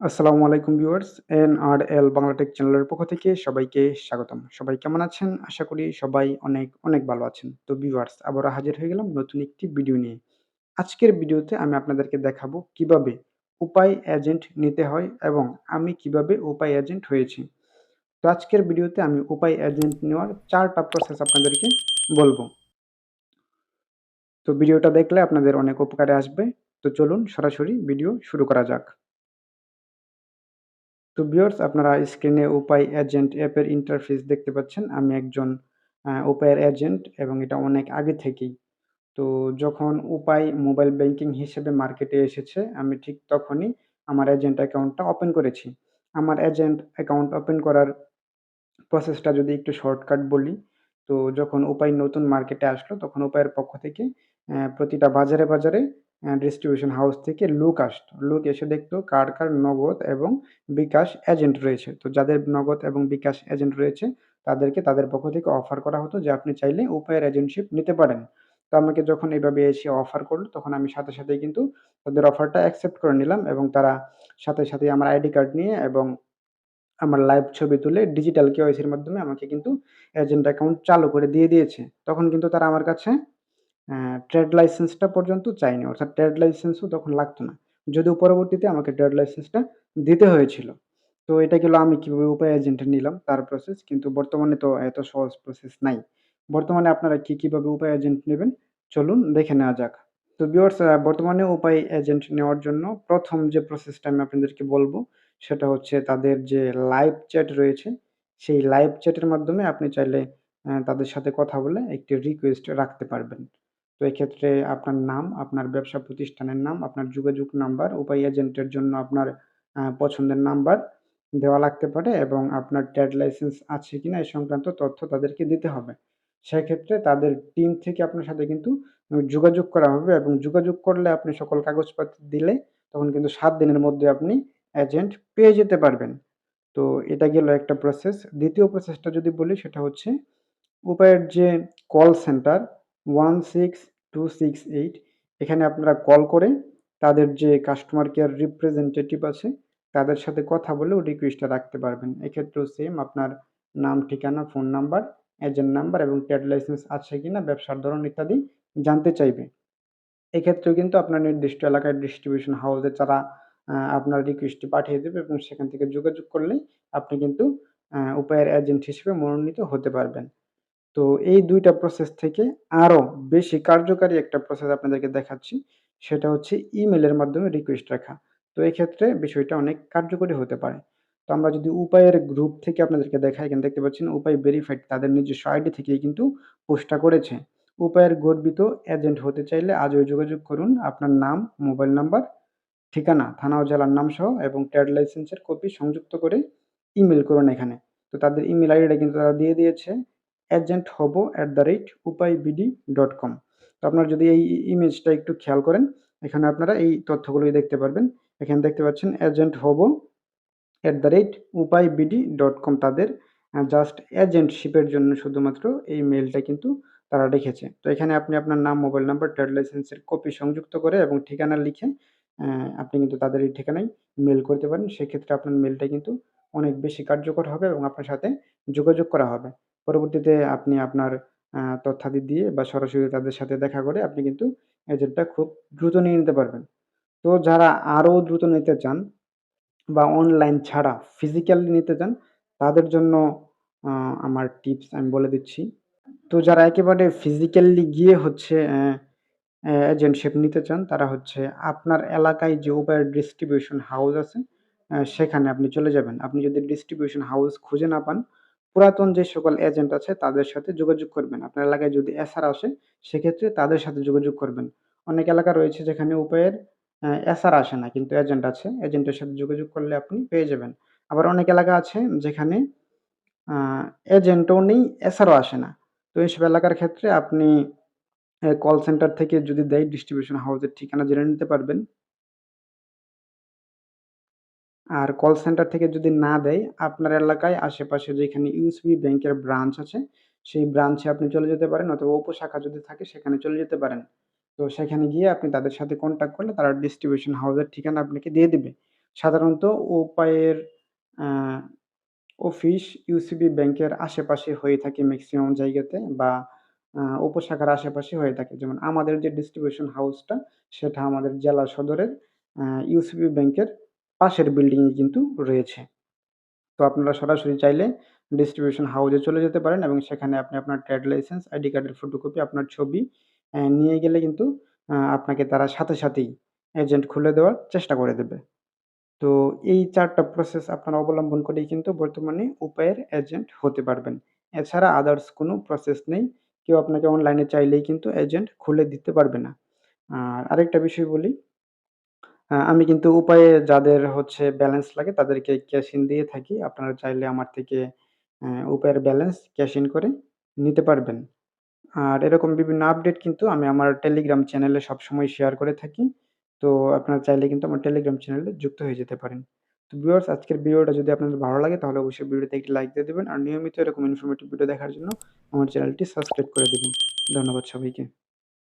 আসসালামু আলাইকুম viewers N R L Bangla tech চ্যানেলের পক্ষ থেকে সবাইকে স্বাগতম। সবাই কেমন আছেন? আশা করি সবাই অনেক অনেক ভালো আছেন। তো ভিউয়ার্স, আবারও হাজির হয়ে গেলাম নতুন একটি ভিডিও নিয়ে। আজকের ভিডিওতে আমি আপনাদেরকে দেখাবো কীভাবে উপায় এজেন্ট নিতে হয় এবং আমি কীভাবে উপায় এজেন্ট হয়েছি। তো আজকের ভিডিওতে আমি উপায় এজেন্ট নেওয়ার চারটা প্রসেস আপনাদেরকে বলব। তো ভিডিওটা দেখলে আপনাদের অনেক উপকারে আসবে। তো চলুন সরাসরি ভিডিও শুরু করা যাক। তো ভিউয়ার্স, আপনারা স্ক্রিনে উপায় এজেন্ট অ্যাপের ইন্টারফেস দেখতে পাচ্ছেন। আমি একজন উপায়ের এজেন্ট এবং এটা অনেক আগে থেকেই। তো যখন উপায় মোবাইল ব্যাংকিং হিসেবে মার্কেটে এসেছে, আমি ঠিক তখনই আমার এজেন্ট অ্যাকাউন্টটা ওপেন করেছি। আমার এজেন্ট অ্যাকাউন্ট ওপেন করার প্রসেসটা যদি একটু শর্টকাট বলি, তো যখন উপায় নতুন মার্কেটে আসলো, তখন উপায়ের পক্ষ থেকে প্রতিটা বাজারে বাজারে ডিস্ট্রিবিউশন হাউস থেকে লোক আসতো। লোক এসে দেখতো কার কার নগদ এবং বিকাশ এজেন্ট রয়েছে। তো যাদের নগদ এবং বিকাশ এজেন্ট রয়েছে, তাদেরকে তাদের পক্ষ থেকে অফার করা হতো যে আপনি চাইলে উপায়ের এজেন্টশিপ নিতে পারেন। তো আমাকে যখন এইভাবে এসে অফার করল, তখন আমি সাথে সাথেই কিন্তু তাদের অফারটা অ্যাকসেপ্ট করে নিলাম এবং তারা সাথে সাথে আমার আইডি কার্ড নিয়ে এবং আমার লাইভ ছবি তুলে ডিজিটাল কেওয়াইসির মাধ্যমে আমাকে কিন্তু এজেন্ট অ্যাকাউন্ট চালু করে দিয়ে দিয়েছে। তখন কিন্তু তারা আমার কাছে ট্রেড লাইসেন্সটা পর্যন্ত চাইনি, অর্থাৎ ট্রেড লাইসেন্সও তখন লাগতো না। যদিও পরবর্তীতে আমাকে ট্রেড লাইসেন্সটা দিতে হয়েছিল। তো এটা গেল আমি কীভাবে উপায় এজেন্ট নিলাম, তার প্রসেস কিন্তু বর্তমানে তো এত সহজ প্রসেস নাই। বর্তমানে আপনারা কী কীভাবে উপায় এজেন্ট নেবেন, চলুন দেখে নেওয়া যাক। তো ভিউয়ার্স বর্তমানে উপায় এজেন্ট নেওয়ার জন্য প্রথম যে প্রসেসটা আমি আপনাদেরকে বলব, সেটা হচ্ছে তাদের যে লাইভ চ্যাট রয়েছে, সেই লাইভ চ্যাটের মাধ্যমে আপনি চাইলে তাদের সাথে কথা বলে একটি রিকোয়েস্ট রাখতে পারবেন। তো এক্ষেত্রে আপনার নাম, আপনার ব্যবসা প্রতিষ্ঠানের নাম, আপনার যোগাযোগ নাম্বার, উপায় এজেন্টের জন্য আপনার পছন্দের নাম্বার দেওয়া লাগতে পারে এবং আপনার ট্রেড লাইসেন্স আছে কিনা এই সংক্রান্ত তথ্য তাদেরকে দিতে হবে। সেক্ষেত্রে তাদের টিম থেকে আপনার সাথে কিন্তু যোগাযোগ করা হবে এবং যোগাযোগ করলে আপনি সকল কাগজপত্র দিলে তখন কিন্তু সাত দিনের মধ্যে আপনি এজেন্ট পেয়ে যেতে পারবেন। তো এটা গেল একটা প্রসেস দ্বিতীয় প্রসেসটা যদি বলি সেটা হচ্ছে উপায়ের যে call center one six two six eight এখানে আপনারা কল করে তাদের যে কাস্টমার কেয়ার রিপ্রেজেন্টেটিভ আছে, তাদের সাথে কথা বলেও রিকোয়েস্টটা রাখতে পারবেন। এক্ষেত্রেও সেম আপনার নাম, ঠিকানা ফোন নাম্বার এজেন্ট নাম্বার এবং ট্রেড লাইসেন্স আছে কি না ব্যবসার ধরন ইত্যাদি জানতে চাইবে। এক্ষেত্রেও কিন্তু আপনার নির্দিষ্ট এলাকায় ডিস্ট্রিবিউশন হাউসে যারা আপনার রিকোয়েস্টটি পাঠিয়ে দেবে এবং সেখান থেকে যোগাযোগ করলে আপনি কিন্তু উপায়ের এজেন্ট হিসেবে মনোনীত হতে পারবেন। তো এই দুইটা প্রসেস থেকে আরও বেশি কার্যকারী একটা প্রসেস আপনাদেরকে দেখাচ্ছি, সেটা হচ্ছে ইমেলের মাধ্যমে রিকোয়েস্ট রাখা। তো এক্ষেত্রে বিষয়টা অনেক কার্যকরী হতে পারে। তো আমরা যদি উপায়ের গ্রুপ থেকে আপনাদেরকে দেখাই, এখানে দেখতে পাচ্ছেন উপায় ভেরিফাইড তাদের নিজস্ব আইডি থেকেই কিন্তু পোস্টটা করেছে। উপায়ের গর্বিত এজেন্ট হতে চাইলে আজও যোগাযোগ করুন, আপনার নাম মোবাইল নাম্বার ঠিকানা, থানা ও জেলার নাম সহ এবং ট্রেড লাইসেন্সের কপি সংযুক্ত করে ইমেল করুন এখানে। তো তাদের ইমেল আইডিটা কিন্তু তারা দিয়ে দিয়েছে। এজেন্ট হব at the rate Upay BD dot com তো আপনারা যদি এই ইমেজটা একটু খেয়াল করেন, এখানে আপনারা এই তথ্যগুলোই দেখতে পারবেন। এখানে দেখতে পাচ্ছেন এজেন্ট হব at the rate Upay BD dot com তাদের জাস্ট এজেন্টশিপের জন্য শুধুমাত্র এই মেলটা কিন্তু তারা রেখেছে। তো এখানে আপনি আপনার নাম মোবাইল নাম্বার ট্রেড লাইসেন্সের কপি সংযুক্ত করে এবং ঠিকানা লিখে আপনি কিন্তু তাদের এই ঠিকানায় মেল করতে পারেন। সেক্ষেত্রে আপনার মেলটা কিন্তু অনেক বেশি কার্যকর হবে এবং আপনার সাথে যোগাযোগ করা হবে। পরবর্তীতে আপনি আপনার তথ্যাদি দিয়ে বা সরাসরি তাদের সাথে দেখা করে আপনি কিন্তু এজেন্টটা খুব দ্রুত নিয়ে নিতে পারবেন। তো যারা আরও দ্রুত নিতে চান বা অনলাইন ছাড়া ফিজিক্যালি নিতে চান, তাদের জন্য আমার টিপস আমি বলে দিচ্ছি। তো যারা একেবারে ফিজিক্যালি গিয়ে হচ্ছে এজেন্টশিপ নিতে চান, তারা হচ্ছে আপনার এলাকায় যে উবের ডিস্ট্রিবিউশন হাউস আছে সেখানে আপনি চলে যাবেন। আপনি যদি ডিস্ট্রিবিউশন হাউস খুঁজে না পান পুরাতন যে সকল এজেন্ট আছে, তাদের সাথে যোগাযোগ করবেন। আপনার এলাকায় যদি এসআর আসে, সেক্ষেত্রে তাদের সাথে যোগাযোগ করবেন। অনেক এলাকা রয়েছে যেখানে উপায়ের এসআর আসে না, কিন্তু এজেন্ট আছে। এজেন্টের সাথে যোগাযোগ করলে আপনি পেয়ে যাবেন। আবার অনেক এলাকা আছে যেখানে এজেন্টও নেই এসআরও আসে না। তো এইসব এলাকার ক্ষেত্রে আপনি কল সেন্টার থেকে যদি দেয় ডিস্ট্রিবিউশন হাউসের ঠিকানা জেনে নিতে পারবেন। আর কল সেন্টার থেকে যদি না দেয়, আপনার এলাকায় আশেপাশে যেখানে ইউসিবি ব্যাংকের ব্রাঞ্চ আছে, সেই ব্রাঞ্চে আপনি চলে যেতে পারেন অথবা উপশাখা যদি থাকে, সেখানে চলে যেতে পারেন তো সেখানে গিয়ে আপনি তাদের সাথে কন্ট্যাক্ট করলে তারা ডিস্ট্রিবিউশন হাউসের ঠিকানা আপনাকে দিয়ে দেবে সাধারণত উপায়ের অফিস ইউসিবি ব্যাংকের আশেপাশে হয়ে থাকে ম্যাক্সিমাম জায়গাতে বা উপশাখার আশেপাশে হয়ে থাকে। যেমন আমাদের যে ডিস্ট্রিবিউশন হাউসটা সেটা আমাদের জেলা সদরের ইউসিবি ব্যাংকের পাশের বিল্ডিংয়ে কিন্তু রয়েছে। তো আপনারা সরাসরি চাইলে ডিস্ট্রিবিউশন হাউসে চলে যেতে পারেন এবং সেখানে আপনি আপনার ট্রেড লাইসেন্স, আইডি কার্ডের ফটোকপি, আপনার ছবি নিয়ে গেলে কিন্তু আপনাকে তারা সাথে সাথেই এজেন্ট খুলে দেওয়ার চেষ্টা করে দেবে। তো এই চারটা প্রসেস আপনারা অবলম্বন করেই কিন্তু বর্তমানে উপায়ের এজেন্ট হতে পারবেন। এছাড়া আদার্স কোনো প্রসেস নেই। কেউ আপনাকে অনলাইনে চাইলেই কিন্তু এজেন্ট খুলে দিতে পারবে না। আর আরেকটা বিষয় বলি আ, আমি কিন্তু উপায়ে যাদের হচ্ছে ব্যালেন্স লাগে তাদেরকে ক্যাশ ইন দিয়ে থাকি। আপনারা চাইলে আমার থেকে উপায়ের ব্যালেন্স ক্যাশ ইন করে নিতে পারবেন। আর এরকম বিভিন্ন আপডেট কিন্তু আমি আমার টেলিগ্রাম চ্যানেলে সবসময় শেয়ার করে থাকি। তো আপনারা চাইলে কিন্তু আমার টেলিগ্রাম চ্যানেলে যুক্ত হয়ে যেতে পারেন। তো ভিউয়ার্স আজকের ভিডিওটা যদি আপনাদের ভালো লাগে তাহলে অবশ্যই ভিডিওতে একটি লাইক দিয়ে দিবেন। আর নিয়মিত এরকম ইনফরমেটিভ ভিডিও দেখার জন্য আমার চ্যানেলটি সাবস্ক্রাইব করে দিবেন। ধন্যবাদ সবাইকে।